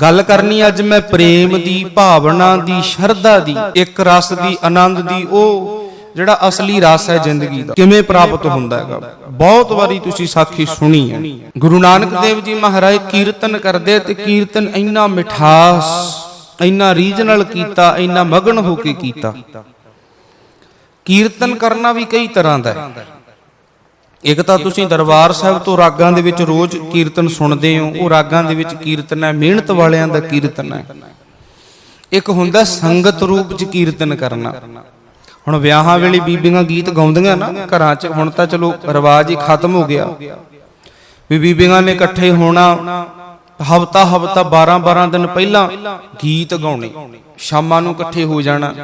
ਗੱਲ ਕਰਨੀ ਅੱਜ ਮੈਂ ਪ੍ਰੇਮ ਦੀ, ਭਾਵਨਾ ਦੀ, ਸ਼ਰਧਾ ਦੀ, ਇੱਕ ਰਸ ਦੀ, ਆਨੰਦ ਦੀ, ਉਹ ਜਿਹੜਾ ਅਸਲੀ ਰਸ ਹੈ ਜ਼ਿੰਦਗੀ ਦਾ। ਕਿਵੇਂ ਪ੍ਰਾਪਤ ਹੁੰਦਾ ਹੈਗਾ? ਬਹੁਤ ਵਾਰੀ ਤੁਸੀਂ ਸਾਖੀ ਸੁਣੀ ਹੈ। ਗੁਰੂ ਨਾਨਕ ਦੇਵ ਜੀ ਮਹਾਰਾਜ ਕੀਰਤਨ ਕਰਦੇ ਤੇ ਕੀਰਤਨ ਇੰਨਾ ਮਿਠਾਸ, ਇੰਨਾ ਰੀਜਨਲ ਕੀਤਾ, ਇੰਨਾ ਮਗਨ ਹੋ ਕੇ ਕੀਤਾ। ਕੀਰਤਨ ਕਰਨਾ ਵੀ ਕਈ ਤਰ੍ਹਾਂ ਦਾ ਹੈ। ਇੱਕ ਤਾਂ ਤੁਸੀਂ ਦਰਬਾਰ ਸਾਹਿਬ ਤੋਂ ਰਾਗਾਂ ਦੇ ਵਿੱਚ ਰੋਜ਼ ਕੀਰਤਨ ਸੁਣਦੇ ਹੋ, ਉਹ ਰਾਗਾਂ ਦੇ ਵਿੱਚ ਕੀਰਤਨ ਹੈ, ਮਿਹਨਤ ਵਾਲਿਆਂ ਦਾ ਕੀਰਤਨ ਹੈ। ਇੱਕ ਹੁੰਦਾ ਸੰਗਤ ਰੂਪ ਚ ਕੀਰਤਨ ਕਰਨਾ। ਹੁਣ ਵਿਆਹਾਂ ਵੇਲੇ ਬੀਬੀਆਂ ਗੀਤ ਗਾਉਂਦੀਆਂ ਨਾ ਘਰਾਂ 'ਚ, ਹੁਣ ਤਾਂ ਚਲੋ ਰਿਵਾਜ ਹੀ ਖਤਮ ਹੋ ਗਿਆ। ਵੀ ਬੀਬੀਆਂ ਨੇ ਇਕੱਠੇ ਹੋਣਾ, ਹਫਤਾ ਹਫਤਾ 12 12 ਦਿਨ ਪਹਿਲਾਂ ਗੀਤ ਗਾਉਣੇ, ਸ਼ਾਮਾਂ ਨੂੰ ਇਕੱਠੇ ਹੋ ਜਾਣਾ।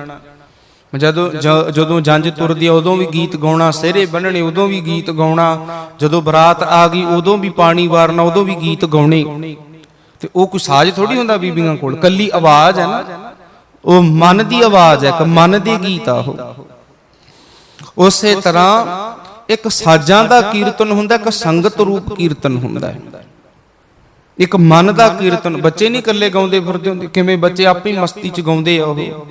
ਜਦੋਂ ਜਦੋਂ ਜੰਜ ਤੁਰਦੀ ਆ, ਉਦੋਂ ਵੀ ਗੀਤ ਗਾਉਣਾ, ਸਿਹਰੇ ਬੰਨਣੇ ਉਦੋਂ ਵੀ ਗੀਤ ਗਾਉਣਾ। ਜਦੋਂ ਬਰਾਤ ਆ ਗਈ, ਉਦੋਂ ਵੀ ਪਾਣੀ ਵਾਰਨਾ, ਉਦੋਂ ਵੀ ਗੀਤ ਗਾਉਣੇ। ਤੇ ਉਹ ਕੋਈ ਸਾਜ਼ ਥੋੜੀ ਹੁੰਦਾ ਬੀਬੀਆਂ ਕੋਲ? ਕੱਲੀ ਆਵਾਜ਼ ਹੈ ਨਾ। ਉਹ ਮਨ ਦੀ ਆਵਾਜ਼ ਹੈ ਕਿ ਮਨ ਦੇ ਗੀਤ ਆ ਉਹ। ਉਸੇ ਤਰ੍ਹਾਂ ਇੱਕ ਸਾਜ਼ਾਂ ਦਾ ਕੀਰਤਨ ਹੁੰਦਾ, ਇੱਕ ਸੰਗਤ ਰੂਪ ਕੀਰਤਨ ਹੁੰਦਾ ਹੈ। ਇੱਕ ਮਨ ਦਾ ਕੀਰਤਨ। ਬੱਚੇ ਨਹੀਂ ਇਕੱਲੇ ਗਾਉਂਦੇ ਫਿਰਦੇ ਹੁੰਦੇ, ਕਿਵੇਂ ਬੱਚੇ ਆਪੇ ਮਸਤੀ ਚ ਗਾਉਂਦੇ ਆ ਉਹ।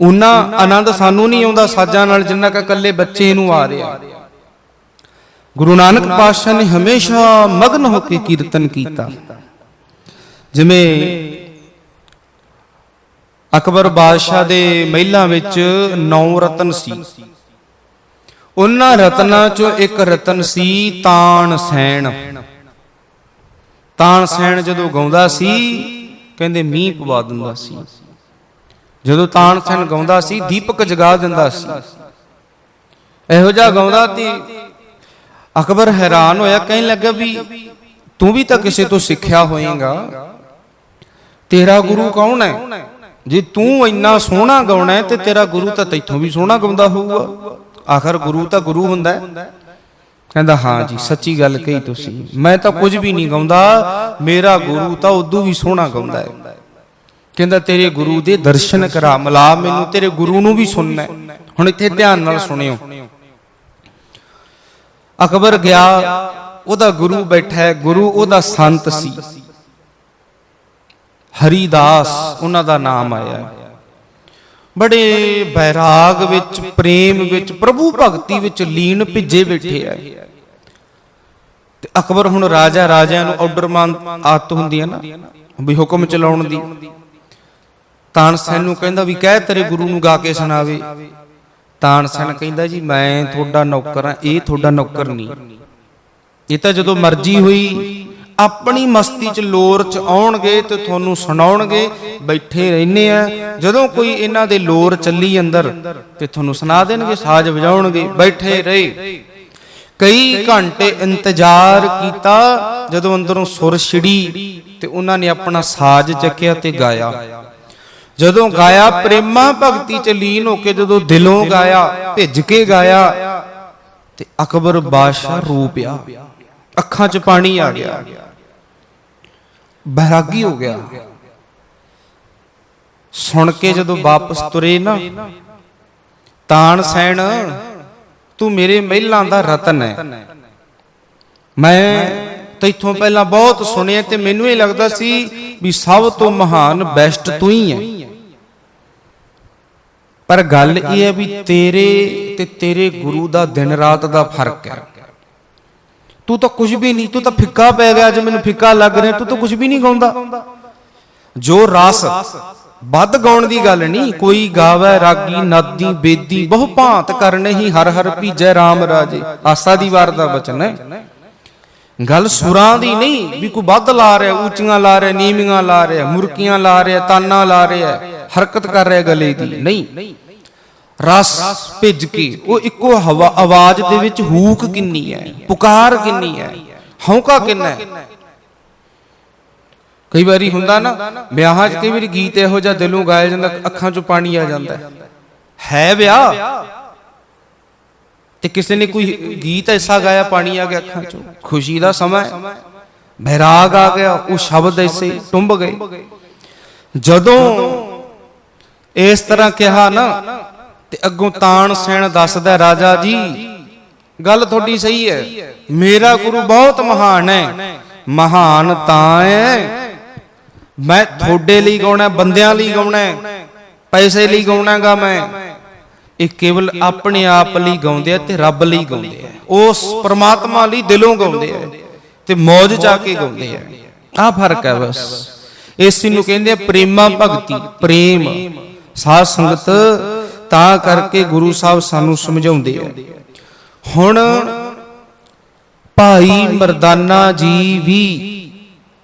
ਉਹਨਾਂ ਆਨੰਦ ਸਾਨੂੰ ਨਹੀਂ ਆਉਂਦਾ ਸਾਜ਼ਾਂ ਨਾਲ ਜਿੰਨਾ ਕਿ ਇਕੱਲੇ ਬੱਚੇ ਨੂੰ ਆ ਰਿਹਾ। ਗੁਰੂ ਨਾਨਕ ਪਾਤਸ਼ਾਹ ਨੇ ਹਮੇਸ਼ਾ ਮਗਨ ਹੋ ਕੇ ਕੀਰਤਨ ਕੀਤਾ। ਜਿਵੇਂ ਅਕਬਰ ਬਾਦਸ਼ਾਹ ਦੇ ਮਹਿਲਾਂ ਵਿੱਚ ਨੌ ਰਤਨ ਸੀ। ਉਹਨਾਂ ਰਤਨਾਂ ਚੋਂ ਇੱਕ ਰਤਨ ਸੀ ਤਾਣ ਸੈਣ। ਤਾਣ ਸੈਣ ਜਦੋਂ ਗਾਉਂਦਾ ਸੀ, ਕਹਿੰਦੇ ਮੀਂਹ ਪਵਾ ਦਿੰਦਾ ਸੀ। ਜਦੋਂ ਤਾਨ ਸੈਣ ਗਾਉਂਦਾ ਸੀ, ਦੀਪਕ ਜਗਾ ਦਿੰਦਾ ਸੀ। ਇਹੋ ਜਿਹਾ ਗਾਉਂਦਾ ਤੇ। ਅਕਬਰ ਹੈਰਾਨ ਹੋਇਆ, ਕਹਿਣ ਲੱਗਾ ਵੀ, ਤੂੰ ਵੀ ਤਾਂ ਕਿਸੇ ਤੋਂ ਸਿੱਖਿਆ ਹੋਏਗਾ। ਤੇਰਾ ਗੁਰੂ ਕੌਣ ਹੈ? ਜੇ ਤੂੰ ਇੰਨਾ ਸੋਹਣਾ ਗਾਉਣਾ ਹੈ, ਤੇ ਤੇਰਾ ਗੁਰੂ ਤਾਂ ਤੈਥੋਂ ਵੀ ਸੋਹਣਾ ਗਾਉਂਦਾ ਹੋਊਗਾ। ਆਖਰ ਗੁਰੂ ਤਾਂ ਗੁਰੂ ਹੁੰਦਾ ਹੈ। ਕਹਿੰਦਾ, ਹਾਂ ਜੀ, ਸੱਚੀ ਗੱਲ ਕਹੀ ਤੁਸੀਂ। ਮੈਂ ਤਾਂ ਕੁਝ ਵੀ ਨਹੀਂ ਗਾਉਂਦਾ। ਮੇਰਾ ਗੁਰੂ ਤਾਂ ਉਦੋਂ ਵੀ ਸੋਹਣਾ ਗਾਉਂਦਾ ਹੈ। ਕਹਿੰਦਾ ਤੇਰੇ ਗੁਰੂ ਦੇ ਦਰਸ਼ਨ ਕਰਾ ਮਿਲਾ ਮੈਨੂੰ ਤੇਰੇ ਗੁਰੂ ਨੂੰ ਵੀ ਸੁਣਨਾ। ਹੁਣ ਇੱਥੇ ਧਿਆਨ ਨਾਲ ਸੁਣਿਓ। ਅਕਬਰ ਗਿਆ ਉਹਦਾ ਗੁਰੂ ਬੈਠਾ ਹੈ ਗੁਰੂ ਉਹਦਾ ਸੰਤ ਸੀ। ਹਰੀਦਾਸ ਉਹਨਾਂ ਦਾ ਨਾਮ ਆਇਆ। ਬੜੇ ਬੈਰਾਗ ਵਿੱਚ ਪ੍ਰੇਮ ਵਿੱਚ ਪ੍ਰਭੂ ਭਗਤੀ ਵਿੱਚ ਲੀਨ ਭਿੱਜੇ ਬੈਠੇ ਆ। ਤੇ ਅਕਬਰ ਹੁਣ ਰਾਜਾ ਰਾਜਿਆਂ ਨੂੰ ਆਰਡਰ ਮੰਨ ਆਤ ਹੁੰਦੀ ਹੈ ਨਾ ਵੀ ਹੁਕਮ ਚਲਾਉਣ ਦੀ। ਤਾਨਸੈਨ ਨੂੰ ਕਹਿੰਦਾ ਵੀ ਕਹਿ ਤੇਰੇ ਗੁਰੂ ਨੂੰ ਗਾ ਕੇ ਸੁਣਾਵੇ। ਤਾਨਸੈਨ ਕਹਿੰਦਾ ਜੀ, ਮੈਂ ਤੁਹਾਡਾ ਨੌਕਰ ਹਾਂ, ਇਹ ਤੁਹਾਡਾ ਨੌਕਰ ਨਹੀਂ। ਇਹ ਤਾਂ ਜਦੋਂ ਮਰਜ਼ੀ ਹੋਈ, ਆਪਣੀ ਮਸਤੀ ਚ ਲੋਰ ਚ ਆਉਣਗੇ ਤੇ ਤੁਹਾਨੂੰ ਸੁਣਾਉਣਗੇ, ਬੈਠੇ ਰਹਿੰਨੇ ਆ। ਜਦੋਂ ਕੋਈ ਇਹਨਾਂ ਦੇ ਲੋਰ ਚੱਲੀ ਅੰਦਰ ਤੇ ਤੁਹਾਨੂੰ ਸੁਣਾ ਦੇਣਗੇ, ਸਾਜ਼ ਵਜਾਉਣਗੇ, ਬੈਠੇ ਰਹੇ। ਕਈ ਘੰਟੇ ਇੰਤਜ਼ਾਰ ਕੀਤਾ, ਜਦੋਂ ਅੰਦਰੋਂ ਸੁਰ ਛਿੜੀ ਤੇ ਉਹਨਾਂ ਨੇ ਆਪਣਾ ਸਾਜ਼ ਚੱਕਿਆ ਤੇ ਗਾਇਆ। ਜਦੋਂ ਗਾਇਆ, ਪ੍ਰੇਮਾ ਭਗਤੀ ਚ ਲੀਨ ਹੋ ਕੇ ਜਦੋਂ ਦਿਲੋਂ ਗਾਇਆ, ਭਿੱਜ ਕੇ ਗਾਇਆ, ਤੇ ਅਕਬਰ ਬਾਦਸ਼ਾਹ ਰੋ ਪਿਆ ਅੱਖਾਂ 'ਚ ਪਾਣੀ ਆ ਗਿਆ। ਬਹਿਰਾਗੀ ਹੋ ਗਿਆ। ਸੁਣ ਕੇ ਜਦੋਂ ਵਾਪਸ ਤੁਰੇ ਨਾ, ਤਾਣ ਸੈਣ, ਤੂੰ ਮੇਰੇ ਮਹਿਲਾਂ ਦਾ ਰਤਨ ਹੈ ਮੈਂ ਤੈਥੋਂ ਪਹਿਲਾਂ ਬਹੁਤ ਸੁਣਿਆ ਤੇ ਮੈਨੂੰ ਇਹ ਲੱਗਦਾ ਸੀ ਵੀ ਸਭ ਤੋਂ ਮਹਾਨ ਬੈਸਟ ਤੂੰ ਹੀ ਹੈ ਪਰ ਗੱਲ ਇਹ ਹੈ ਵੀ ਤੇਰੇ ਤੇ ਤੇਰੇ ਗੁਰੂ ਦਾ ਦਿਨ ਰਾਤ ਦਾ ਫ਼ਰਕ ਹੈ। ਤੂੰ ਤਾਂ ਕੁਝ ਵੀ ਨਹੀਂ, ਤੂੰ ਤਾਂ ਫਿੱਕਾ ਪੈ ਗਿਆ, ਅੱਜ ਮੈਨੂੰ ਫਿੱਕਾ ਲੱਗ ਰਿਹਾ, ਤੂੰ ਤਾਂ ਕੁਝ ਵੀ ਨਹੀਂ ਗਾਉਂਦਾ। ਜੋ ਰਸ ਵੱਧ ਗਾਉਣ ਦੀ ਗੱਲ ਨਹੀਂ, ਕੋਈ ਗਾਵੇ, ਰਾਗੀ, ਨਾਦੀ, ਬੇਦੀ ਬਹੁ ਭਾਂਤ ਕਰਨੇ ਹੀ ਹਰ ਹਰ ਭੀਜੈ RAM ਰਾਜੇ। ਆਸਾ ਦੀ ਵਾਰ ਦਾ ਬਚਨ ਹੈ। ਗੱਲ ਸੁਰਾਂ ਦੀ ਨਹੀਂ, ਵੀ ਕੋਈ ਵੱਧ ਲਾ ਰਿਹਾ, ਉੱਚੀਆਂ ਲਾ ਰਿਹਾ, ਨੀਵੀਆਂ ਲਾ ਰਿਹਾ, ਮੁਰਕੀਆਂ ਲਾ ਰਿਹਾ, ਤਾਨਾ ਲਾ ਰਿਹਾ, ਹਰਕਤ ਕਰ ਰਿਹਾ ਗਲੇ ਦੀ। ਨਹੀਂ। ਰਸ ਭਿੱਜ ਕੇ, ਉਹ ਇੱਕੋ ਹਵਾ, ਆਵਾਜ਼ ਦੇ ਵਿੱਚ ਹੂਕ ਕਿੰਨੀ ਹੈ, ਪੁਕਾਰ ਕਿੰਨੀ ਹੈ ਹੌਂਕਾ ਕਿੰਨਾ ਹੈ। ਕਈ ਵਾਰੀ ਹੁੰਦਾ ਨਾ, ਵਿਆਹਾਂ 'ਚ ਕਈ ਵਾਰੀ ਗੀਤ ਇਹੋ ਜਿਹਾ ਦਿਲੋਂ ਗਾਇਆ ਜਾਂਦਾ, ਅੱਖਾਂ 'ਚੋਂ ਪਾਣੀ ਆ ਜਾਂਦਾ ਹੈ। ਵਿਆਹ? ਤੇ ਕਿਸੇ ਨੇ ਕੋਈ ਗੀਤ ਐਸਾ ਗਾਇਆ, ਪਾਣੀ ਆ ਗਿਆ ਅੱਖਾਂ 'ਚੋਂ, ਖੁਸ਼ੀ ਦਾ ਸਮਾਂ ਹੈ। ਬੈਰਾਗ ਆ ਗਿਆ, ਉਹ ਸ਼ਬਦ ਐਸੇ ਟੁੰਬ ਗਏ। ਜਦੋਂ ਇਸ ਤਰ੍ਹਾਂ ਕਿਹਾ ਨਾ ਤੇ ਅੱਗੋਂ ਤਾਣ ਸੈਣ ਦੱਸਦਾ ਰਾਜਾ ਜੀ, ਗੱਲ ਤੁਹਾਡੀ ਸਹੀ ਹੈ। ਮੇਰਾ ਗੁਰੂ ਬਹੁਤ ਮਹਾਨ ਹੈ। ਮਹਾਨ ਤਾਂ ਹੈ। ਮੈਂ ਤੁਹਾਡੇ ਲਈ ਗਾਉਣਾ, ਬੰਦਿਆਂ ਲਈ ਗਾਉਣਾ, ਪੈਸੇ ਲਈ ਗਾਉਣਾਗਾ ਮੈਂ। ਇਹ ਕੇਵਲ ਆਪਣੇ ਆਪ ਲਈ ਗਾਉਂਦੇ ਆ ਤੇ ਰੱਬ ਲਈ ਗਾਉਂਦੇ ਆ। ਉਸ ਪ੍ਰਮਾਤਮਾ ਲਈ ਦਿਲੋਂ ਗਾਉਂਦੇ ਆ ਤੇ ਮੌਜ ਜਾ ਕੇ ਗਾਉਂਦੇ ਆ। ਆ ਫ਼ਰਕ ਹੈ ਬਸ। ਇਸ ਨੂੰ ਕਹਿੰਦੇ ਆ ਪ੍ਰੇਮਾ ਭਗਤੀ, ਪ੍ਰੇਮ। ਸਾਧ ਸੰਗਤ ਤਾਂ ਕਰਕੇ ਗੁਰੂ ਸਾਹਿਬ ਸਾਨੂੰ ਸਮਝਾਉਂਦੇ ਆ। ਹੁਣ ਭਾਈ ਮਰਦਾਨਾ ਜੀ ਵੀ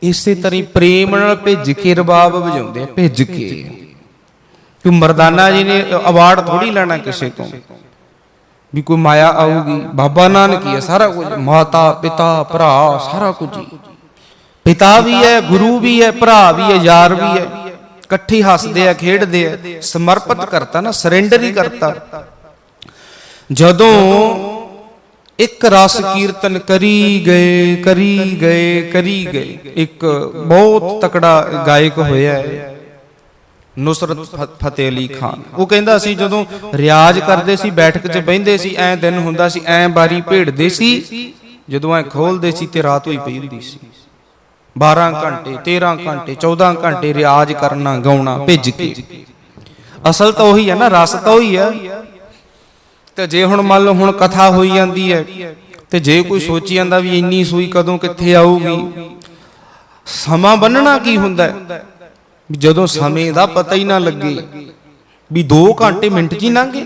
ਇਸੇ ਤਰ੍ਹਾਂ ਪ੍ਰੇਮ ਨਾਲ ਭਿੱਜ ਕੇ ਰਬਾਬ ਵਜਾਉਂਦੇ ਆ, ਭਿੱਜ ਕੇ। ਕਿ ਮਰਦਾਨਾ ਜੀ ਨੇ ਅਵਾਰਡ ਥੋੜੀ ਲੈਣਾ ਕਿਸੇ ਤੋਂ। ਵੀ ਕੋਈ ਮਾਇਆ ਆਊਗੀ, ਬਾਬਾ ਨਾਨਕ ਹੈ ਸਾਰਾ ਕੁਝ। ਮਾਤਾ, ਪਿਤਾ, ਭਰਾ, ਸਾਰਾ ਕੁਝ ਹੀ। ਪਿਤਾ ਵੀ ਹੈ, ਗੁਰੂ ਵੀ ਹੈ, ਭਰਾ ਵੀ ਹੈ, ਯਾਰ ਵੀ ਹੈ। ਇਕੱਠੀ ਹੱਸਦੇ ਆ, ਖੇਡਦੇ ਆ, ਸਮਰਪਿਤ ਕਰਤਾ ਨਾ ਸਰੈਂਡਰ ਹੀ ਕਰਤਾ। ਜਦੋਂ ਇੱਕ ਰਸ ਕੀਰਤਨ ਕਰੀ ਗਏ ਕਰੀ ਗਏ ਕਰੀ ਗਏ, ਇੱਕ ਬਹੁਤ ਤਕੜਾ ਗਾਇਕ ਹੋਇਆ ਨੁਸਰਤ ਫਤਿਹ ਅਲੀ ਖਾਨ। ਉਹ ਕਹਿੰਦਾ ਸੀ, ਜਦੋਂ ਰਿਆਜ਼ ਕਰਦੇ ਸੀ, ਬੈਠਕ 'ਚ ਬਹਿੰਦੇ ਸੀ, ਐ ਦਿਨ ਹੁੰਦਾ ਸੀ, ਐ ਬਾਰੀ ਭੇੜਦੇ ਸੀ, ਜਦੋਂ ਐ ਖੋਲਦੇ ਸੀ ਤੇ ਰਾਤ ਹੋਈ ਪਈ ਹੁੰਦੀ ਸੀ। 12 ਘੰਟੇ 13 ਘੰਟੇ 14 ਘੰਟੇ ਰਿਆਜ਼ ਕਰਨਾ, ਗਾਉਣਾ, ਭਿੱਜ ਕੇ। ਅਸਲ ਤਾਂ ਉਹੀ ਹੈ ਨਾ, ਰਸ ਤਾਂ ਉਹੀ ਹੈ। ਤੇ ਜੇ ਹੁਣ ਮੰਨ ਲਓ ਹੁਣ ਕਥਾ ਹੋਈ ਜਾਂਦੀ ਹੈ, ਤੇ ਜੇ ਕੋਈ ਸੋਚੀ ਜਾਂਦਾ ਵੀ ਇੰਨੀ ਸੂਈ ਕਦੋਂ ਕਿੱਥੇ ਆਊਗੀ? ਸਮਾਂ ਬੰਨਣਾ ਕੀ ਹੁੰਦਾ ਜਦੋਂ ਸਮੇਂ ਦਾ ਪਤਾ ਹੀ ਨਾ ਲੱਗੇ, ਵੀ 2 ਘੰਟੇ ਮਿੰਟ 'ਚ ਹੀ ਲੰਘ ਗਏ।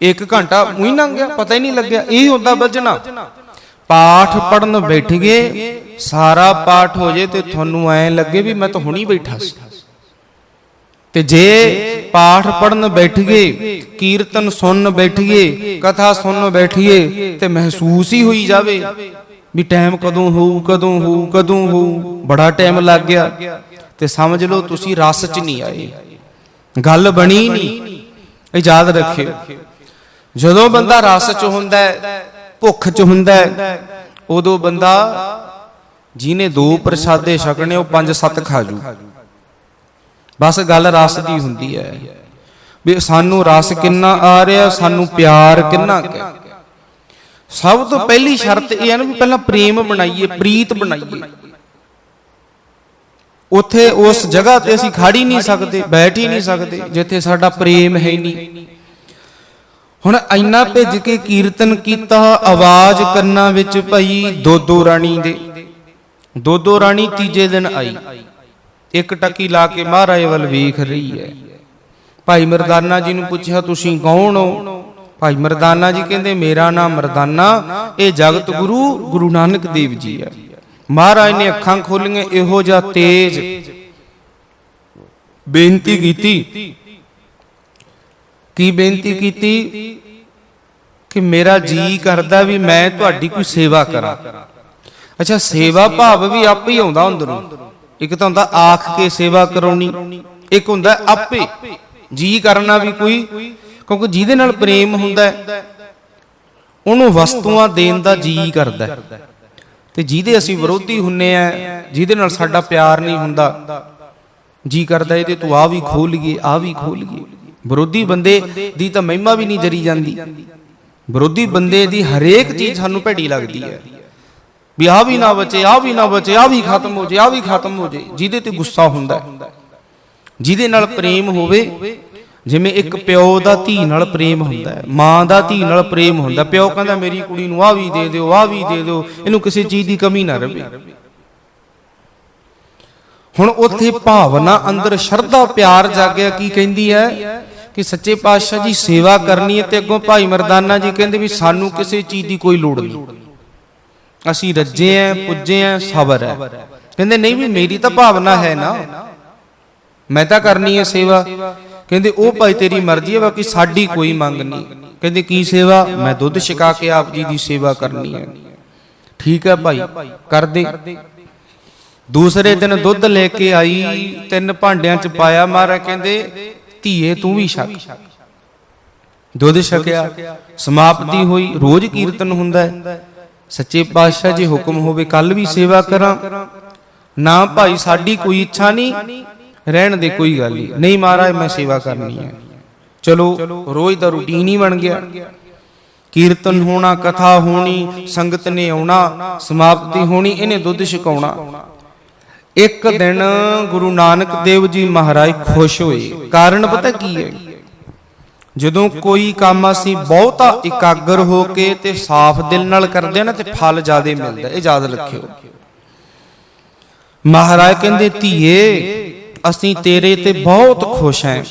1 ਘੰਟਾ ਉਹੀ ਲੰਘ ਗਿਆ, ਪਤਾ ਹੀ ਨਹੀਂ ਲੱਗਿਆ, ਇਹ ਹੁੰਦਾ ਵੱਜਣਾ। ਪਾਠ ਪੜਨ ਬੈਠ ਗਏ ਸਾਰਾ ਪਾਠ ਹੋ ਜੇ ਤੇ ਤੁਹਾਨੂੰ ਐ ਲੱਗੇ ਵੀ ਮੈਂ ਤਾਂ ਹੁਣੀ ਬੈਠਾ ਸੀ। ਤੇ ਜੇ ਪਾਠ ਪੜਨ ਬੈਠ ਗਏ ਕੀਰਤਨ ਸੁਣਨ ਬੈਠ ਗਏ ਕਥਾ ਸੁਣਨ ਬੈਠੀਏ, ਤੇ ਮਹਿਸੂਸ ਹੀ ਹੋਈ ਜਾਵੇ ਵੀ ਟਾਈਮ ਕਦੋਂ ਹੋਊ ਕਦੋਂ ਹੋਊ ਕਦੋਂ ਹੋਊ, ਬੜਾ ਟਾਈਮ ਲੱਗ ਗਿਆ। ਤੇ ਸਮਝ ਲਓ ਤੁਸੀਂ ਰਸ 'ਚ ਨਹੀਂ ਆਏ। ਗੱਲ ਬਣੀ ਨਹੀਂ। ਇਹ ਯਾਦ ਰੱਖਿਓ। ਜਦੋਂ ਬੰਦਾ ਰਸ 'ਚ ਹੁੰਦਾ ਭੁੱਖ 'ਚ ਹੁੰਦਾ ਉਦੋਂ ਬੰਦਾ ਜਿਹਨੇ ਦੋ ਪ੍ਰਸ਼ਾਦੇ ਛਕਣੇ, ਉਹ ਪੰਜ ਸੱਤ ਖਾ ਜੂ। ਬਸ ਗੱਲ ਰਸ ਦੀ ਹੁੰਦੀ ਹੈ। ਵੀ ਸਾਨੂੰ ਰਸ ਕਿੰਨਾ ਆ ਰਿਹਾ, ਸਾਨੂੰ ਪਿਆਰ ਕਿੰਨਾ ਕੁ ਸਭ ਤੋਂ ਪਹਿਲੀ ਸ਼ਰਤ ਇਹ ਹੈ ਨਾ ਵੀ ਪਹਿਲਾਂ ਪ੍ਰੇਮ ਬਣਾਈਏ, ਪ੍ਰੀਤ ਬਣਾਈਏ। ਉੱਥੇ ਉਸ ਜਗ੍ਹਾ ਤੇ ਅਸੀਂ ਖੜ ਹੀ ਨਹੀਂ ਸਕਦੇ, ਬੈਠ ਹੀ ਨਹੀਂ ਸਕਦੇ, ਜਿੱਥੇ ਸਾਡਾ ਪ੍ਰੇਮ ਹੈ ਨਹੀਂ। ਹੁਣ ਇੰਨਾ ਭਿੱਜ ਕੇ ਕੀਰਤਨ ਕੀਤਾ, ਆਵਾਜ਼ ਕੰਨਾਂ ਵਿੱਚ ਪਈ ਦੋ ਰਾਣੀ ਦੇ। ਦੋਦੋ ਰਾਣੀ ਤੀਜੇ ਦਿਨ ਆਈ। ਇੱਕ ਟੱਕੀ ਲਾ ਕੇ ਮਹਾਰਾਜ ਵੱਲ ਵੇਖ ਰਹੀ ਹੈ। ਭਾਈ ਮਰਦਾਨਾ ਜੀ ਨੂੰ ਪੁੱਛਿਆ, ਤੁਸੀਂ ਕੌਣ ਹੋ? ਭਾਈ ਮਰਦਾਨਾ ਜੀ ਕਹਿੰਦੇ, ਮੇਰਾ ਨਾਮ ਮਰਦਾਨਾ, ਇਹ ਜਗਤ ਗੁਰੂ ਗੁਰੂ ਨਾਨਕ ਦੇਵ ਜੀ ਹੈ। ਮਹਾਰਾਜ ਨੇ ਅੱਖਾਂ ਖੋਲੀਆਂ, ਇਹੋ ਜਿਹਾ ਤੇਜ ਬੇਨਤੀ ਕੀਤੀ। ਕੀ ਬੇਨਤੀ ਕੀਤੀ? ਕਿ ਮੇਰਾ ਜੀ ਕਰਦਾ ਵੀ ਮੈਂ ਤੁਹਾਡੀ ਕੋਈ ਸੇਵਾ ਕਰਾਂ। ਅੱਛਾ, ਸੇਵਾ ਭਾਵ ਵੀ ਆਪੇ ਹੀ ਆਉਂਦਾ ਅੰਦਰੋਂ। ਇੱਕ ਤਾਂ ਹੁੰਦਾ ਆਖ ਕੇ ਸੇਵਾ ਕਰਾਉਣੀ, ਇੱਕ ਹੁੰਦਾ ਆਪੇ ਜੀ ਕਰਨਾ ਵੀ ਕੋਈ, ਕਿਉਂਕਿ ਜਿਹਦੇ ਨਾਲ ਪ੍ਰੇਮ ਹੁੰਦਾ, ਉਹਨੂੰ ਵਸਤੂਆਂ ਦੇਣ ਦਾ ਜੀ ਕਰਦਾ। ਹੈ। ਤੇ ਜਿਹਦੇ ਅਸੀਂ ਵਿਰੋਧੀ ਹੁੰਨੇ ਆ, ਜਿਹਦੇ ਨਾਲ ਸਾਡਾ ਪਿਆਰ ਨਹੀਂ ਹੁੰਦਾ, ਜੀ ਕਰਦਾ ਇਹਦੇ ਤੂੰ ਆ ਵੀ ਖੋਲ ਲਈਏ ਆ ਵੀ ਖੋਲ ਲਈਏ। ਵਿਰੋਧੀ ਬੰਦੇ ਦੀ ਤਾਂ ਮਹਿਮਾ ਵੀ ਨਹੀਂ ਜਰੀ ਜਾਂਦੀ। ਵਿਰੋਧੀ ਬੰਦੇ ਦੀ ਹਰੇਕ ਚੀਜ਼ ਸਾਨੂੰ ਭੈੜੀ ਲੱਗਦੀ ਹੈ। ਵੀ ਆ ਵੀ ਨਾ ਬਚੇ ਆ ਵੀ ਨਾ ਬਚੇ ਆ ਵੀ ਖਤਮ ਹੋ ਜੇ ਆ ਵੀ ਖਤਮ ਹੋ ਜੇ, ਜਿਹਦੇ ਤੇ ਗੁੱਸਾ ਹੁੰਦਾ ਹੈ। ਜਿਹਦੇ ਨਾਲ ਪ੍ਰੇਮ ਹੋਵੇ, ਜਿਵੇਂ ਇੱਕ ਪਿਓ ਦਾ ਧੀ ਨਾਲ ਪ੍ਰੇਮ ਹੁੰਦਾ ਹੈ, ਮਾਂ ਦਾ ਧੀ ਨਾਲ ਪ੍ਰੇਮ ਹੁੰਦਾ ਪਿਓ ਕਹਿੰਦਾ ਮੇਰੀ ਕੁੜੀ ਨੂੰ ਆ ਵੀ ਦੇ ਦਿਓ ਆ ਵੀ ਦੇ ਦਿਓ, ਇਹਨੂੰ ਕਿਸੇ ਚੀਜ਼ ਦੀ ਕਮੀ ਨਾ ਰਹੇ ਹੁਣ ਉੱਥੇ ਭਾਵਨਾ ਅੰਦਰ ਸ਼ਰਧਾ, ਪਿਆਰ ਜਾਗਿਆ, ਕੀ ਕਹਿੰਦੀ ਹੈ? ਕਿ ਸੱਚੇ ਪਾਤਸ਼ਾਹ ਜੀ ਸੇਵਾ ਕਰਨੀ ਹੈ ਤੇ ਅੱਗੋਂ ਭਾਈ ਮਰਦਾਨਾ ਜੀ ਕਹਿੰਦੇ ਵੀ ਸਾਨੂੰ ਕਿਸੇ ਚੀਜ਼ ਦੀ ਕੋਈ ਲੋੜ ਨਹੀਂ। ਅਸੀਂ ਰੱਜੇ ਆਂ ਪੁੱਜੇ ਆਂ ਸਬਰ ਹੈ। ਕਹਿੰਦੇ ਨਹੀਂ ਵੀ ਮੇਰੀ ਤਾਂ ਭਾਵਨਾ ਹੈ ਨਾ। ਮੈਂ ਤਾਂ ਕਰਨੀ ਹੈ ਸੇਵਾ। ਕਹਿੰਦੇ ਉਹ ਭਾਈ ਤੇਰੀ ਮਰਜ਼ੀ ਹੈ ਬਾਕੀ ਸਾਡੀ ਕੋਈ ਮੰਗ ਨਹੀਂ। ਕਹਿੰਦੇ ਕੀ ਸੇਵਾ? ਮੈਂ ਦੁੱਧ ਛਕਾ ਕੇ ਆਪ ਜੀ ਦੀ ਸੇਵਾ ਕਰਨੀ ਹੈ। ਠੀਕ ਹੈ ਭਾਈ ਕਰ ਦੇ ਦੂਸਰੇ ਦਿਨ ਦੁੱਧ ਲੈ ਕੇ ਆਈ ਤਿੰਨ ਭਾਂਡਿਆਂ ਚ ਪਾਇਆ ਮਹਾਰਾਜ ਕਹਿੰਦੇ ਧੀਏ ਤੂੰ ਵੀ ਛਕ। ਦੁੱਧ ਛਕਿਆ ਸਮਾਪਤੀ ਹੋਈ ਰੋਜ਼ ਕੀਰਤਨ ਹੁੰਦਾ ਹੈ। ਸੱਚੇ ਪਾਤਸ਼ਾਹ ਜੀ ਹੁਕਮ ਹੋਵੇ ਕੱਲ ਵੀ ਸੇਵਾ ਕਰਾਂ। ਨਾ ਭਾਈ, ਸਾਡੀ ਕੋਈ ਇੱਛਾ ਨਹੀਂ, ਰਹਿਣ ਦੇ ਕੋਈ ਗੱਲ ਨਹੀਂ। ਨਹੀਂ ਮਹਾਰਾਜ, ਮੈਂ ਸੇਵਾ ਕਰਨੀ ਹੈ। ਚਲੋ, ਰੋਜ਼ ਦਾ ਰੂਟੀਨ ਹੀ ਬਣ ਗਿਆ। ਕੀਰਤਨ ਹੋਣਾ, ਕਥਾ ਹੋਣੀ, ਸੰਗਤ ਨੇ ਆਉਣਾ, ਸਮਾਪਤੀ ਹੋਣੀ, ਇਹਨੇ ਦੁੱਧ ਛਕਾਉਣਾ। ਇੱਕ ਦਿਨ ਗੁਰੂ ਨਾਨਕ ਦੇਵ ਜੀ ਮਹਾਰਾਜ ਖੁਸ਼ ਹੋਏ। ਕਾਰਨ ਪਤਾ ਕੀ ਹੈ? ਜਦੋਂ ਕੋਈ ਕੰਮ ਅਸੀਂ ਬਹੁਤਾ ਇਕਾਗਰ ਹੋ ਕੇ ਤੇ ਸਾਫ਼ ਦਿਲ ਨਾਲ ਕਰਦੇ ਆ ਨਾ, ਤੇ ਫਲ ਜ਼ਿਆਦੇ ਮਿਲਦਾ। ਇਹ ਯਾਦ ਰੱਖਿਓ। ਮਹਾਰਾਜ ਕਹਿੰਦੇ, ਧੀਏ, ਅਸੀਂ ਤੇਰੇ ਤੇ ਬਹੁਤ ਖੁਸ਼ ਹਾਂ।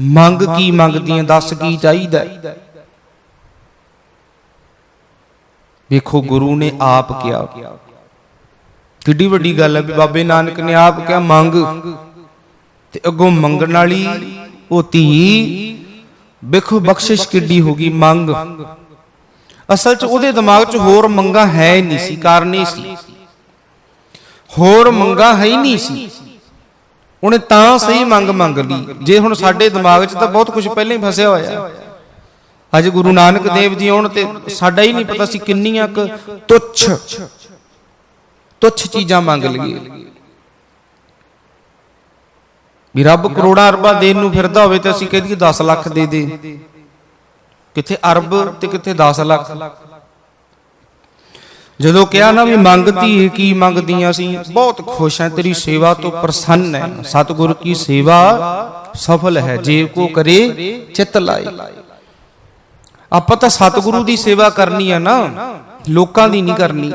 ਮੰਗ ਕੀ ਮੰਗਦੀਆਂ, ਦੱਸ ਕੀ ਚਾਹੀਦਾ ਹੈ? ਵੇਖੋ, ਗੁਰੂ ਨੇ ਆਪ ਕਿਹਾ। ਕਿੱਡੀ ਵੱਡੀ ਗੱਲ ਹੈ ਵੀ ਬਾਬੇ ਨਾਨਕ ਨੇ ਆਪ ਕਿਹਾ, ਮੰਗ। ਤੇ ਅੱਗੋਂ ਮੰਗਣ ਵਾਲੀ ਉਹ ਧੀ ਵੇਖੋ ਬਖਸ਼ਿਸ਼ ਕਿੱਡੀ ਹੋ ਗਈ ਮੰਗ। ਅਸਲ 'ਚ ਉਹਦੇ ਦਿਮਾਗ 'ਚ ਹੋਰ ਮੰਗਾ ਹੈ ਹੀ ਨਹੀਂ ਸੀ ਕਾਰਨ ਇਹ ਸੀ। ਹੋਰ ਮੰਗਾ ਹੈ ਹੀ ਨਹੀਂ ਸੀ। ਉਹਨੇ ਤਾਂ ਸਹੀ ਮੰਗ ਮੰਗ ਲਈ। ਜੇ ਹੁਣ ਸਾਡੇ ਦਿਮਾਗ 'ਚ ਤਾਂ ਬਹੁਤ ਕੁਝ ਪਹਿਲਾਂ ਹੀ ਫਸਿਆ ਹੋਇਆ। ਹੈ ਅੱਜ ਗੁਰੂ ਨਾਨਕ ਦੇਵ ਜੀ ਆਉਣ ਤੇ ਸਾਡਾ ਹੀ ਨਹੀਂ ਪਤਾ ਸੀ ਕਿੰਨੀਆਂ ਕੁ ਤੁੱਛ। ਤੁੱਛ ਚੀਜ਼ਾਂ ਮੰਗ ਲਈਏ। ਵੀ ਰੱਬ ਕਰੋੜਾਂ ਅਰਬਾਂ ਦੇਣ ਨੂੰ ਫਿਰਦਾ ਹੋਵੇ ਤੇ ਅਸੀਂ ਕਹਦੀਏ 10 ਲੱਖ ਦੇ ਦੇ। ਕਿੱਥੇ ਅਰਬ ਤੇ ਕਿੱਥੇ 10 ਲੱਖ? ਜਦੋਂ ਕਿਹਾ ਨਾ ਵੀ ਮੰਗਤੀ ਕੀ ਮੰਗਦੀਆਂ ਸੀ ਬਹੁਤ ਖੁਸ਼ ਹੈ ਤੇਰੀ ਸੇਵਾ ਤੋਂ ਪ੍ਰਸੰਨ ਹੈ ਸਤਿਗੁਰ ਕੀ ਸੇਵਾ ਸਫਲ ਹੈ, ਜੇ ਕੋ ਕਰੇ ਚਿਤ ਲਾਏ। ਆਪਾਂ ਤਾਂ ਸਤਿਗੁਰੂ ਦੀ ਸੇਵਾ ਕਰਨੀ ਹੈ ਨਾ। ਲੋਕਾਂ ਦੀ ਨਹੀਂ ਕਰਨੀ।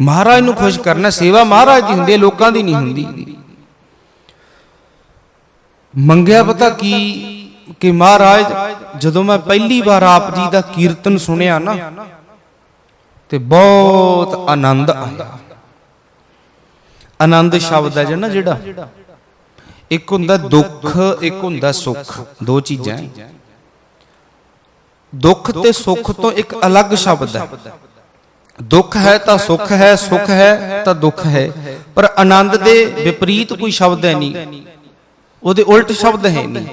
ਮਹਾਰਾਜ ਨੂੰ ਖੁਸ਼ ਕਰਨਾ, ਸੇਵਾ ਮਹਾਰਾਜ ਦੀ ਹੁੰਦੀ ਹੈ, ਲੋਕਾਂ ਦੀ ਨਹੀਂ ਹੁੰਦੀ। ਮੰਗਿਆ ਪਤਾ ਕੀ ਕਿ ਮਹਾਰਾਜ, ਜਦੋਂ ਮੈਂ ਪਹਿਲੀ ਵਾਰ ਆਪ ਜੀ ਦਾ ਕੀਰਤਨ ਸੁਣਿਆ ਨਾ, ਤੇ ਬਹੁਤ ਆਨੰਦ ਆਇਆ। ਆਨੰਦ ਸ਼ਬਦ ਹੈ ਨਾ ਜਿਹੜਾ? ਇੱਕ ਹੁੰਦਾ ਦੁੱਖ, ਇੱਕ ਹੁੰਦਾ ਸੁੱਖ, ਦੋ ਚੀਜ਼ਾਂ। ਦੁੱਖ ਤੇ ਸੁੱਖ ਤੋਂ ਇੱਕ ਅਲੱਗ ਸ਼ਬਦ ਹੈ। ਦੁੱਖ ਹੈ ਤਾਂ ਸੁੱਖ ਹੈ ਸੁੱਖ ਹੈ ਤਾਂ ਦੁੱਖ ਹੈ। ਪਰ ਆਨੰਦ ਦੇ ਵਿਪਰੀਤ ਕੋਈ ਸ਼ਬਦ ਹੈ ਨਹੀਂ। ਉਹਦੇ ਉਲਟ ਸ਼ਬਦ ਹੈ ਨਹੀਂ।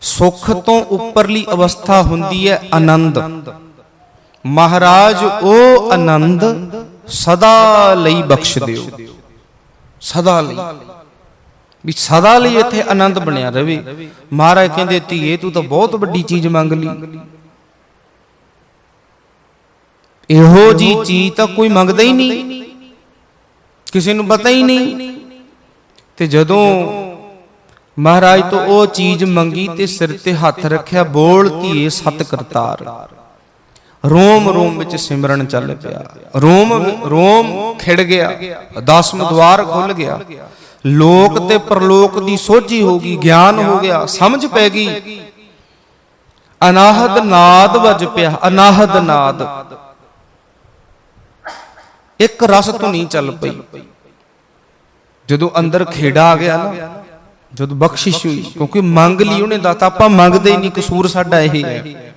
ਸੁੱਖ ਤੋਂ ਉੱਪਰਲੀ ਅਵਸਥਾ ਹੁੰਦੀ ਹੈ ਆਨੰਦ। ਮਹਾਰਾਜ, ਉਹ ਆਨੰਦ ਸਦਾ ਲਈ ਬਖਸ਼ ਦਿਓ। ਸਦਾ ਲਈ। ਵੀ ਸਦਾ ਲਈ ਇੱਥੇ ਆਨੰਦ ਬਣਿਆ ਰਵੇ ਮਹਾਰਾਜ ਕਹਿੰਦੇ, ਧੀਏ, ਤੂੰ ਤਾਂ ਬਹੁਤ ਵੱਡੀ ਚੀਜ਼ ਮੰਗ ਲਈ। ਇਹੋ ਜੀ ਚੀਜ਼ ਤਾਂ ਕੋਈ ਮੰਗਦਾ ਹੀ ਨਹੀਂ। ਕਿਸੇ ਨੂੰ ਪਤਾ ਹੀ ਨਹੀਂ। ਤੇ ਜਦੋਂ ਮਹਾਰਾਜ ਤੋਂ ਉਹ ਚੀਜ਼ ਮੰਗੀ ਤੇ ਸਿਰ ਤੇ ਹੱਥ ਰੱਖਿਆ, ਬੋਲ ਧੀਏ ਸਤ ਕਰਤਾਰ ਰੋਮ ਰੋਮ ਵਿੱਚ ਸਿਮਰਨ ਚੱਲ ਪਿਆ। ਰੋਮ ਰੋਮ ਖਿੜ ਗਿਆ। ਦਸਮ ਦਵਾਰ ਖੁੱਲ ਗਿਆ। ਲੋਕ ਤੇ ਪ੍ਰਲੋਕ ਦੀ ਸੋਝੀ ਹੋ ਗਈ, ਗਿਆਨ ਹੋ ਗਿਆ, ਸਮਝ ਪੈ ਗਈ। ਅਨਾਹਦ ਨਾਦ ਵੱਜ ਪਿਆ। ਅਨਾਹਦ ਨਾਦ। ਇੱਕ ਰਸ ਤੋਂ ਨਹੀਂ ਚੱਲ ਪਈ। ਜਦੋਂ ਅੰਦਰ ਖੇੜਾ ਆ ਗਿਆ ਨਾ, ਜਦੋਂ ਬਖਸ਼ਿਸ਼ ਹੋਈ, ਕਿਉਂਕਿ ਮੰਗ ਲਈ ਉਹਨੇ ਦਾਤਾ, ਆਪਾਂ ਮੰਗਦੇ ਹੀ ਨਹੀਂ, ਕਸੂਰ ਸਾਡਾ ਇਹ ਹੈ।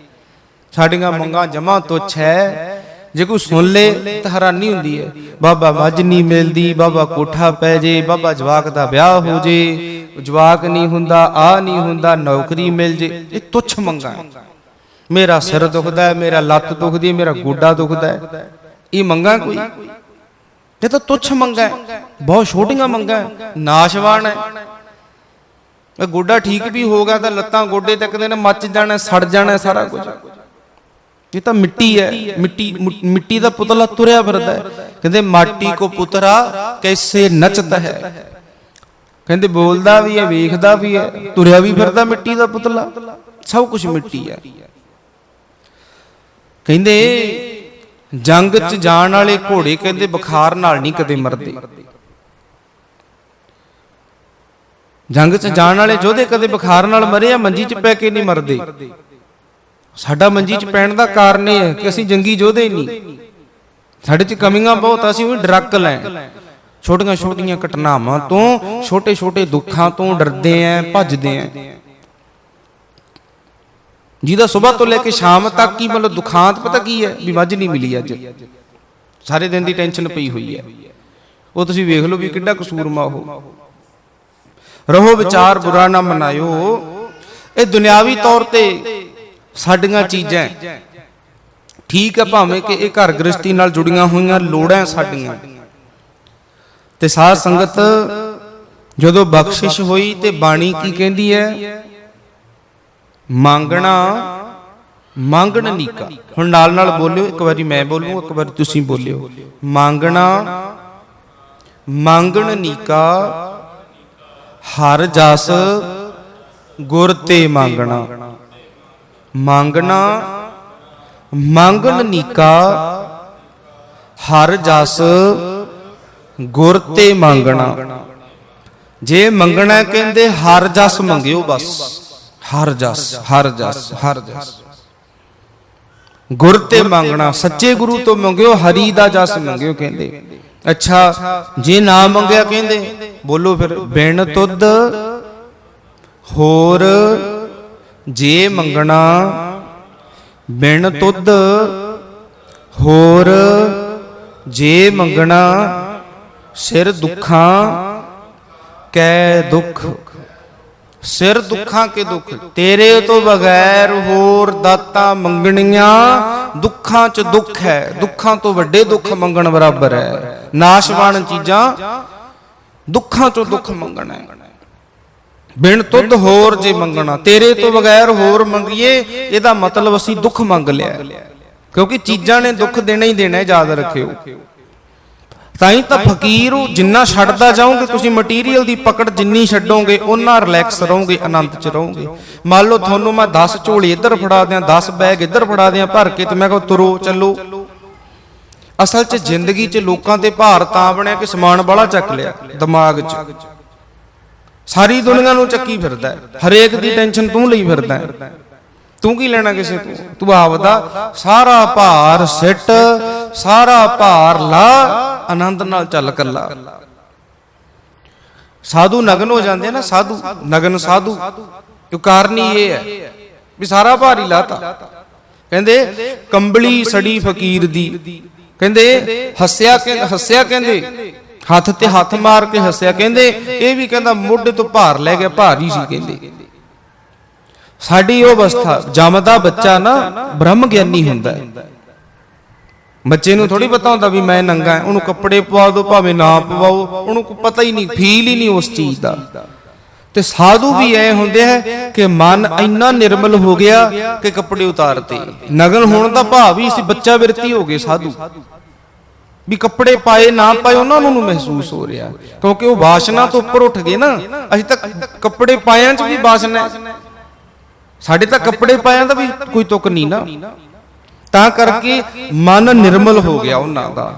ਸਾਡੀਆਂ ਮੰਗਾਂ ਜਮਾ ਤੁੱਛ ਹੈ। ਜੇ ਕੋਈ ਸੁਣ ਲੇ ਤਾਂ ਹੈਰਾਨੀ ਹੁੰਦੀ ਹੈ, ਬਾਬਾ ਮੱਝ ਨਹੀਂ ਮਿਲਦੀ, ਬਾਬਾ ਕੋਠਾ ਪੈ ਜੇ, ਬਾਬਾ ਜਵਾਕ ਦਾ ਵਿਆਹ ਹੋ ਜੇ, ਜਵਾਕ ਨਹੀਂ ਹੁੰਦਾ ਆ ਨਹੀਂ ਹੁੰਦਾ, ਨੌਕਰੀ ਮਿਲ ਜੇ, ਇਹ ਤੁੱਛ ਮੰਗਾਂ ਮੇਰਾ ਸਿਰ ਦੁਖਦਾ ਹੈ, ਮੇਰਾ ਲੱਤ ਦੁਖਦੀ ਹੈ, ਮੇਰਾ ਗੋਡਾ ਦੁਖਦਾ ਹੈ। ਇਹ ਮੰਗਾਂ ਕੋਈ? ਇਹ ਤਾਂ ਤੁੱਛ ਮੰਗਾਂ ਹੈ। ਬਹੁਤ ਛੋਟੀਆਂ ਮੰਗਾਂ ਹੈ। ਨਾਸ਼ਵਾਨ ਹੈ। ਇਹ ਗੋਡਾ ਠੀਕ ਵੀ ਹੋ ਗਿਆ ਤਾਂ ਲੱਤਾਂ ਗੋਡੇ ਤੱਕ ਦੇ ਨੇ ਮੱਚ ਜਾਣਾ ਸੜ ਜਾਣਾ ਸਾਰਾ ਕੁਝ। ਇਹ ਤਾਂ ਮਿੱਟੀ ਹੈ। ਮਿੱਟੀ ਮਿੱਟੀ ਦਾ ਪੁਤਲਾ ਤੁਰਿਆ ਫਿਰਦਾ ਹੈ। ਕਹਿੰਦੇ ਮਾਟੀ ਕੋ ਪੁਤਰਾ ਕੈਸੇ ਨਚਦਾ ਹੈ। ਕਹਿੰਦੇ ਬੋਲਦਾ ਵੀ ਹੈ ਵੇਖਦਾ ਵੀ ਹੈ ਤੁਰਿਆ ਵੀ ਫਿਰਦਾ ਮਿੱਟੀ ਦਾ ਪੁਤਲਾ। ਸਭ ਕੁਝ ਮਿੱਟੀ ਹੈ। ਕਹਿੰਦੇ ਜੰਗ 'ਚ ਜਾਣ ਵਾਲੇ ਘੋੜੇ ਕਹਿੰਦੇ ਬੁਖਾਰ ਨਾਲ ਨਹੀਂ ਕਦੇ ਮਰਦੇ। ਜੰਗ 'ਚ ਜਾਣ ਵਾਲੇ ਯੋਧੇ ਕਦੇ ਬੁਖਾਰ ਨਾਲ ਮਰੇ ਆ ਮੰਜੀ 'ਚ ਪੈ ਕੇ ਨਹੀਂ ਮਰਦੇ। ਸਾਡਾ ਮੰਜੀ 'ਚ ਪੈਣ ਦਾ ਕਾਰਨ ਇਹ ਹੈ ਕਿ ਅਸੀਂ ਜੰਗੀ ਯੋਧੇ ਨਹੀਂ। ਸਾਡੇ 'ਚ ਕਮੀਆਂ ਬਹੁਤ, ਅਸੀਂ ਉਹ ਡਰੱਕ ਲੈ। ਛੋਟੀਆਂ ਛੋਟੀਆਂ ਘਟਨਾਵਾਂ ਤੋਂ ਛੋਟੇ ਛੋਟੇ ਦੁੱਖਾਂ ਤੋਂ ਡਰਦੇ ਆਂ ਭੱਜਦੇ ਆਂ ਜਿਹਦਾ ਸਵੇਰ ਤੋਂ ਲੈ ਕੇ ਸ਼ਾਮ ਤੱਕ ਹੀ ਮਤਲਬ ਦੁਖਾਂਤ ਪਤਾ ਕੀ ਹੈ? ਵੀ ਮੱਝ ਨਹੀਂ ਮਿਲੀ ਅੱਜ। ਸਾਰੇ ਦਿਨ ਦੀ ਟੈਨਸ਼ਨ ਪਈ ਹੋਈ ਹੈ। ਉਹ ਤੁਸੀਂ ਵੇਖ ਲਓ ਵੀ ਕਿੱਡਾ ਕਸੂਰਮਾ ਉਹ। ਰਹੋ ਵਿਚਾਰ ਬੁਰਾ ਨਾ ਮਨਾਇਓ। ਇਹ ਦੁਨਿਆਵੀ ਤੌਰ ਤੇ ਸਾਡੀਆਂ ਚੀਜ਼ਾਂ। ਠੀਕ ਹੈ ਭਾਵੇਂ ਕਿ ਇਹ ਘਰ ਗ੍ਰਸਤੀ ਨਾਲ ਜੁੜੀਆਂ ਹੋਈਆਂ ਲੋੜਾਂ ਸਾਡੀਆਂ। ਤੇ ਸਾਧ ਸੰਗਤ ਜਦੋਂ ਬਖਸ਼ਿਸ਼ ਹੋਈ ਤੇ ਬਾਣੀ ਕੀ ਕਹਿੰਦੀ ਹੈ? ਮੰਗਣਾ, ਮੰਗਣ ਨੀਕਾ ਹੁਣ ਨਾਲ ਨਾਲ ਬੋਲਿਓ, ਇੱਕ ਵਾਰੀ ਮੈਂ ਬੋਲੂ, ਇੱਕ ਵਾਰੀ ਤੁਸੀਂ ਬੋਲਿਓ। ਮੰਗਣਾ, ਮੰਗਣ ਨੀਕਾ ਹਰ ਜਸ ਗੁਰ ਤੇ ਮੰਗਣਾ। ਮੰਗਣਾ, ਮੰਗਣ ਨੀਕਾ ਹਰ ਜਸ ਗੁਰ ਤੇ ਮੰਗਣਾ। ਜੇ ਮੰਗਣਾ ਕਹਿੰਦੇ, ਹਰ ਜਸ ਮੰਗਿਓ ਬਸ। ਹਰ ਜਸ ਹਰ ਜਸ ਹਰ ਜਸ ਗੁਰ ਤੇ ਮੰਗਣਾ ਸੱਚੇ ਗੁਰੂ ਤੋਂ ਮੰਗਿਓ ਹਰੀ ਦਾ ਜਸ ਮੰਗਿਓ ਕਹਿੰਦੇ। ਅੱਛਾ ਜੇ ਨਾ ਮੰਗਿਆ ਕਹਿੰਦੇ ਬੋਲੋ ਫਿਰ ਬਿਨ ਤੁਧ ਹੋਰ ਜੇ ਮੰਗਣਾ ਬਿਨ ਤੁਧ ਹੋਰ ਜੇ ਮੰਗਣਾ ਸਿਰ ਦੁੱਖਾਂ ਕੈ ਦੁੱਖ ਸਿਰ ਦੁੱਖਾਂ ਕੇ ਦੁੱਖ, ਤੇਰੇ ਤੋਂ ਬਗੈਰ ਹੋਰ ਦਾਤਾ ਮੰਗਣੀਆਂ, ਦੁੱਖਾਂ 'ਚ ਦੁੱਖ ਹੈ, ਦੁੱਖਾਂ ਤੋਂ ਵੱਡੇ ਦੁੱਖ ਮੰਗਣ ਬਰਾਬਰ ਹੈ। ਨਾਸ਼ਵਾਨ ਚੀਜ਼ਾਂ ਦੁੱਖਾਂ 'ਚੋਂ ਦੁੱਖ ਮੰਗਣਾ ਹੈ। ਬਿਨ ਤੁਧ ਹੋਰ ਜੇ ਮੰਗਣਾ, ਤੇਰੇ ਤੋਂ ਬਗੈਰ ਹੋਰ ਮੰਗੀਏ, ਇਹਦਾ ਮਤਲਬ ਅਸੀਂ ਦੁੱਖ ਮੰਗ ਲਿਆ। ਕਿਉਂਕਿ ਚੀਜ਼ਾਂ ਨੇ ਦੁੱਖ ਦੇਣਾ ਹੀ ਦੇਣਾ ਯਾਦ ਰੱਖਿਓ। ਤਾਂ ਹੀ ਤਾਂ ਫਕੀਰ ਜਿੰਨਾ ਛੱਡਦਾ ਜਾਓਗੇ, ਤੁਸੀਂ ਮਟੀਰੀਅਲ ਦੀ ਪਕੜ ਜਿੰਨੀ ਛੱਡੋਗੇ ਉਹਨਾਂ ਰਿਲੈਕਸ ਰਹੋਗੇ, ਆਨੰਦ ਚ ਰਹੋਗੇ। ਮੰਨ ਲਓ ਤੁਹਾਨੂੰ ਮੈਂ 10 ਝੋਲੀ ਇੱਧਰ ਫੜਾ ਦਿਆਂ 10 ਬੈਗ ਇੱਧਰ ਫੜਾ ਦਿਆਂ ਭਰ ਕੇ ਤੇ ਮੈਂ ਕਹਾਂ ਤੁਰੋ, ਚੱਲੋ। ਅਸਲ 'ਚ ਜ਼ਿੰਦਗੀ 'ਚ ਲੋਕਾਂ ਤੇ ਭਾਰ ਤਾਂ ਬਣਿਆ ਕਿ ਸਮਾਨ ਬਾਹਲਾ ਚੱਕ ਲਿਆ, ਦਿਮਾਗ 'ਚ। ਸਾਰੀ ਦੁਨੀਆ ਨੂੰ ਚੱਕੀ ਫਿਰਦਾ ਹਰੇਕ ਦੀ ਟੈਨਸ਼ਨ ਤੂੰ ਲਈ ਫਿਰਦਾ ਤੂੰ ਕੀ ਲੈਣਾ ਕਿਸੇ ਤੋਂ? ਤੂੰ ਆਪਦਾ ਸਾਰਾ ਭਾਰ ਸਿੱਟ ਸਾਰਾ ਭਾਰ ਲਾ, ਆਨੰਦ ਨਾਲ ਚੱਲ ਕੱਲਾ। ਸਾਧੂ ਨਗਨ ਹੋ ਜਾਂਦੇ ਨਾ, ਸਾਧੂ, ਨਗਨ ਸਾਧੂ। ਕਿਉਂ ਕਾਰਨ ਹੀ ਇਹ ਹੈ ਵੀ ਸਾਰਾ ਭਾਰ ਹੀ ਲਾਤਾ। ਕਹਿੰਦੇ, ਕੰਬਲੀ ਸੜੀ ਫਕੀਰ ਦੀ। ਕਹਿੰਦੇ, ਹੱਸਿਆ ਹੱਸਿਆ ਕਹਿੰਦੇ, ਹੱਥ ਤੇ ਹੱਥ ਮਾਰ ਕੇ ਹੱਸਿਆ ਕਹਿੰਦੇ, ਇਹ ਵੀ ਕਹਿੰਦਾ ਮੁੱਢ ਤੋਂ ਭਾਰ ਲੈ ਗਿਆ ਭਾਰੀ ਸੀ ਕਹਿੰਦੇ। ਸਾਡੀ ਉਹ ਅਵਸਥਾ, ਜੰਮਦਾ ਬੱਚਾ ਨਾ ਬ੍ਰਹਮ ਗਿਆਨੀ ਹੁੰਦਾ ਹੈ। ਬੱਚੇ ਨੂੰ ਥੋੜੀ ਪਤਾ ਹੁੰਦਾ ਵੀ ਮੈਂ ਨੰਗਾ ਉਹਨੂੰ ਕੱਪੜੇ ਪਵਾ ਦਿਓ, ਭਾਵੇਂ ਨਾ ਪਵਾਓ, ਉਹਨੂੰ ਕੋਈ ਪਤਾ ਹੀ ਨਹੀਂ ਫੀਲ ਹੀ ਨਹੀਂ ਉਸ ਚੀਜ਼ ਦਾ। ਤੇ ਸਾਧੂ ਵੀ ਐ ਹੁੰਦੇ ਹੈ ਕਿ ਮਨ ਇੰਨਾ ਨਿਰਮਲ ਹੋ ਗਿਆ ਕਿ ਕੱਪੜੇ ਉਤਾਰਤੇ। ਨਗਨ ਹੋਣ ਦਾ ਭਾਵ ਹੀ ਸੀ, ਬੱਚਾ ਵਿਰਤੀ ਹੋ ਗਏ ਸਾਧੂ। ਵੀ ਕੱਪੜੇ ਪਾਏ, ਨਾ ਪਾਏ, ਉਹਨਾਂ ਨੂੰ ਮਹਿਸੂਸ ਹੋ ਰਿਹਾ। ਕਿਉਂਕਿ ਉਹ ਵਾਸ਼ਨਾ ਤੋਂ ਉੱਪਰ ਉੱਠ ਗਏ ਨਾ, ਅਸੀਂ ਤਾਂ ਕੱਪੜੇ ਪਾਇਆਂ 'ਚ ਵੀ ਵਾਸ਼ਨਾ ਹੈ। ਸਾਡੇ ਤਾਂ ਕੱਪੜੇ ਪਾਇਆਂ ਦਾ ਵੀ ਕੋਈ ਤੁਕ ਨਹੀਂ ਨਾ। ਤਾਂ ਕਰਕੇ ਮਨ ਨਿਰਮਲ ਹੋ ਗਿਆ ਉਹਨਾਂ ਦਾ।